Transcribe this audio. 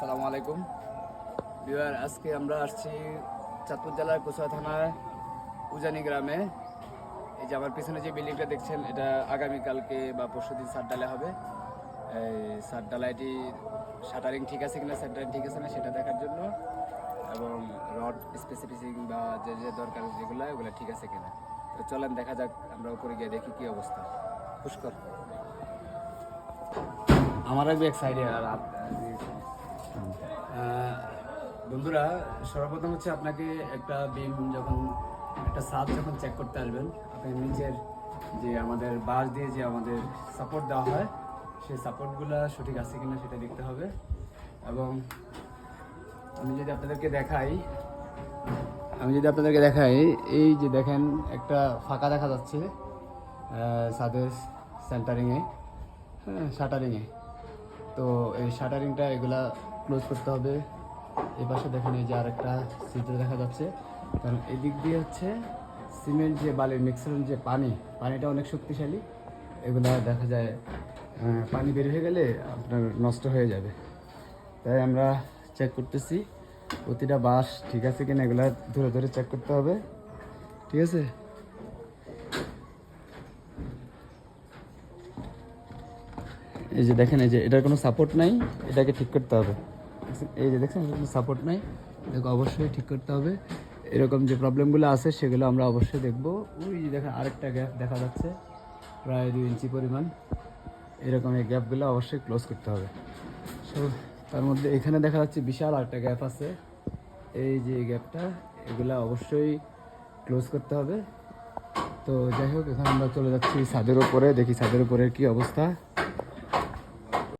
আসসালামু আলাইকুম। বিবার আজকে আমরা আসছি চাঁদপুর জেলার কুচুয়া থানার উজানি গ্রামে। এই যে আমার পিছনে যে বিল্ডিংটা দেখছেন, এটা আগামীকালকে বা পরশুদিন সাত ডালে হবে। এই সাত ডালাইটি শাটারিং ঠিক আছে কিনা শাটারিং ঠিক আছে না, সেটা দেখার জন্য। এবং রড স্পেসিফিসিং বা যে যে দরকার যেগুলো, ওগুলো ঠিক আছে কিনা। তো চলেন, দেখা যাক, আমরা উপরে গিয়ে দেখি কি অবস্থা। পুষ্কর। আমার এক সাইডে আর বন্ধুরা, সর্বপ্রথম হচ্ছে আপনাকে একটা বিম যখন, একটা সাপ যখন চেক করতে আসবেন আপনি নিজের যে আমাদের বাঁশ দিয়ে যে আমাদের সাপোর্ট দেওয়া হয়, সেই সাপোর্টগুলো সঠিক আছে কিনা সেটা দেখতে হবে। এবং আমি যদি আপনাদেরকে দেখাই, আমি যদি আপনাদেরকে দেখাই, এই যে দেখেন একটা ফাঁকা দেখা যাচ্ছে ছাদের সেন্টারিংয়ে হ্যাঁ শাটারিংয়ে তো এই শাটারিংটা এগুলা ক্লোজ করতে হবে। এই পাশে দেখেন এই যে আরেকটা চিত্র দেখা যাচ্ছে। কারণ এদিক দিয়ে হচ্ছে সিমেন্ট যে বালির মিক্সারের যে পানি, পানিটা অনেক শক্তিশালী। এগুলা দেখা যায় পানি বের হয়ে গেলে আপনার নষ্ট হয়ে যাবে। তাই আমরা চেক করতেছি, প্রতিটা বাস ঠিক আছে কিনা এগুলা ধরে ধরে চেক করতে হবে। ঠিক আছে? এই যে দেখেন, এই যে এটার কোনো সাপোর্ট নাই, এটাকে ঠিক করতে হবে। এই যে এটার কোনো সাপোর্ট নাই, এটাকে অবশ্যই ঠিক করতে হবে। এরকম যে প্রবলেমগুলো আছে, সেগুলো আমরা অবশ্যই দেখব। ওই যে দেখেন, আরেকটা গ্যাপ দেখা যাচ্ছে, প্রায় দুই ইঞ্চি পরিমাণ। এরকম এই গ্যাপগুলো অবশ্যই ক্লোজ করতে হবে। সো তার মধ্যে এখানে দেখা যাচ্ছে বিশাল আরেকটা গ্যাপ আছে। এই যে গ্যাপটা এগুলা অবশ্যই ক্লোজ করতে হবে। তো যাই হোক, এখন আমরা চলে যাচ্ছি ছাদের উপরে, দেখি ছাদের উপরের কি অবস্থা।